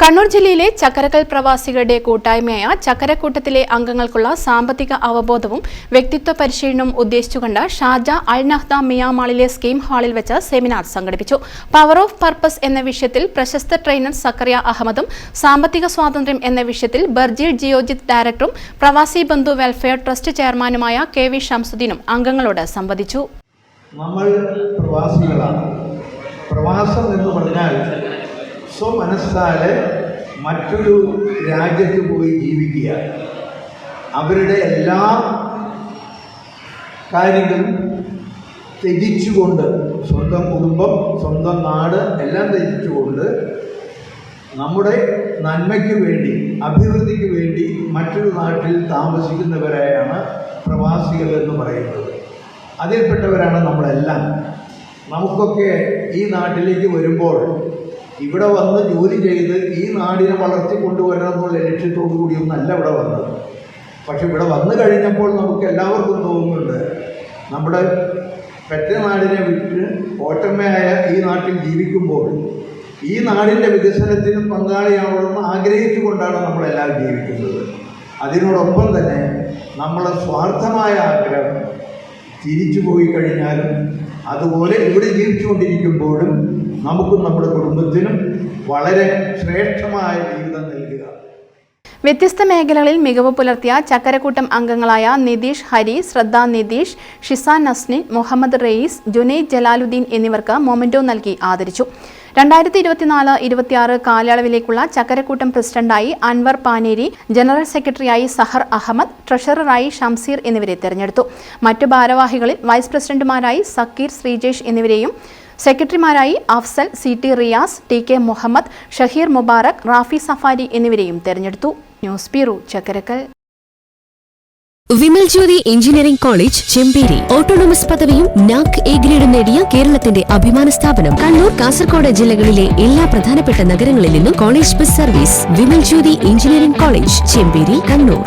കണ്ണൂർ ജില്ലയിലെ ചക്കരക്കൽ പ്രവാസികളുടെ കൂട്ടായ്മയായ ചക്കരക്കൂട്ടത്തിലെ അംഗങ്ങൾക്കുള്ള സാമ്പത്തിക അവബോധവും വ്യക്തിത്വ പരിശീലനവും ഉദ്ദേശിച്ചുകൊണ്ട് ഷാജ അൽ നഹ്ദ മിയാമാളിലെ സ്കീം ഹാളിൽ വെച്ച് സെമിനാർ സംഘടിപ്പിച്ചു. പവർ ഓഫ് പർപ്പസ് എന്ന വിഷയത്തിൽ പ്രശസ്ത ട്രെയിനർ സക്കറിയ അഹമ്മദും സാമ്പത്തിക സ്വാതന്ത്ര്യം എന്ന വിഷയത്തിൽ ബർജീൽ ജിയോജിത് ഡയറക്ടറും പ്രവാസി ബന്ധു വെൽഫെയർ ട്രസ്റ്റ് ചെയർമാനുമായ കെ വി ഷംസുദ്ദീനും അംഗങ്ങളോട് സംവദിച്ചു. നമ്മൾ പ്രവാസികളാണ്. പ്രവാസം എന്ന് പറഞ്ഞാൽ സ്വമനസ്സാൽ മറ്റൊരു രാജ്യത്ത് പോയി ജീവിക്കുക. അവരുടെ എല്ലാ കാര്യങ്ങളും ത്യജിച്ചുകൊണ്ട് സ്വന്തം കുടുംബം സ്വന്തം നാട് എല്ലാം ത്യജിച്ചുകൊണ്ട് നമ്മുടെ നന്മയ്ക്ക് വേണ്ടി അഭിവൃദ്ധിക്ക് വേണ്ടി മറ്റൊരു നാട്ടിൽ താമസിക്കുന്നവരെയാണ് പ്രവാസികൾ എന്ന് പറയുന്നത്. അതിൽപ്പെട്ടവരാണ് നമ്മളെല്ലാം. നമുക്കൊക്കെ ഈ നാട്ടിലേക്ക് വരുമ്പോൾ ഇവിടെ വന്ന് ജോലി ചെയ്ത് ഈ നാടിനെ വളർത്തി കൊണ്ടുവരണം എന്നുള്ള ലക്ഷ്യത്തോടു കൂടിയൊന്നല്ല ഇവിടെ വന്നത്. പക്ഷെ ഇവിടെ വന്നു കഴിഞ്ഞപ്പോൾ നമുക്ക് എല്ലാവർക്കും തോന്നുന്നുണ്ട് നമ്മുടെ പെറ്റ നാടിനെ വിട്ട് ഓട്ടമ്മയായ ഈ നാട്ടിൽ ജീവിക്കുമ്പോൾ ഈ നാടിന്റെ വികസനത്തിന് പങ്കാളിയാവണമെന്ന് ആഗ്രഹിച്ചുകൊണ്ടാണ് നമ്മളെല്ലാവരും ജീവിക്കുന്നത്. അതിനോടൊപ്പം തന്നെ നമ്മളെ സ്വാർത്ഥമായ ആഗ്രഹം തിരിച്ചു പോയി കഴിഞ്ഞാലും അതുപോലെ ഇവിടെ ജീവിച്ചുകൊണ്ടിരിക്കുമ്പോഴും നമുക്കും നമ്മുടെ കുടുംബത്തിനും വളരെ ശ്രേഷ്ഠമായ ജീവിതം നൽകുക. വ്യത്യസ്ത മേഖലകളിൽ മികവ് പുലർത്തിയ ചക്കരക്കൂട്ടം അംഗങ്ങളായ നിതീഷ് ഹരി ശ്രദ്ധ നിതീഷ് ഷിസാൻ നസ്നിൻ മുഹമ്മദ് റയീസ് ജുനൈദ് ജലാലുദ്ദീൻ എന്നിവർക്ക് മൊമെന്റോ നൽകി ആദരിച്ചു. രണ്ടായിരത്തി ഇരുപത്തിനാല് ഇരുപത്തിയാറ് കാലയളവിലേക്കുള്ള ചക്കരക്കൂട്ടം പ്രസിഡന്റായി അൻവർ പാനേരി ജനറൽ സെക്രട്ടറിയായി സഹർ അഹമ്മദ് ട്രഷററായി ഷംസീർ എന്നിവരെ തെരഞ്ഞെടുത്തു. മറ്റു ഭാരവാഹികളിൽ വൈസ് പ്രസിഡന്റുമാരായി സക്കീർ ശ്രീജേഷ് എന്നിവരെയും സെക്രട്ടറിമാരായി Afsal C T Riyas T K Muhammad Shaheer Mubarak Rafi Safari എന്നിവരെയും തെരഞ്ഞെടുത്തു. News bureau Chakkarakkal. Vimal Jyothi engineering college Chemperi. Autonomous പദവിയും നാക് എ ഗ്രേഡും നേടിയ കേരളത്തിന്റെ അഭിമാന സ്ഥാപനം. കണ്ണൂർ കാസർഗോഡ് ജില്ലകളിലെ എല്ലാ പ്രധാനപ്പെട്ട നഗരങ്ങളിൽ നിന്നും college bus service. Vimal Jyothi engineering college Chemperi Kannur.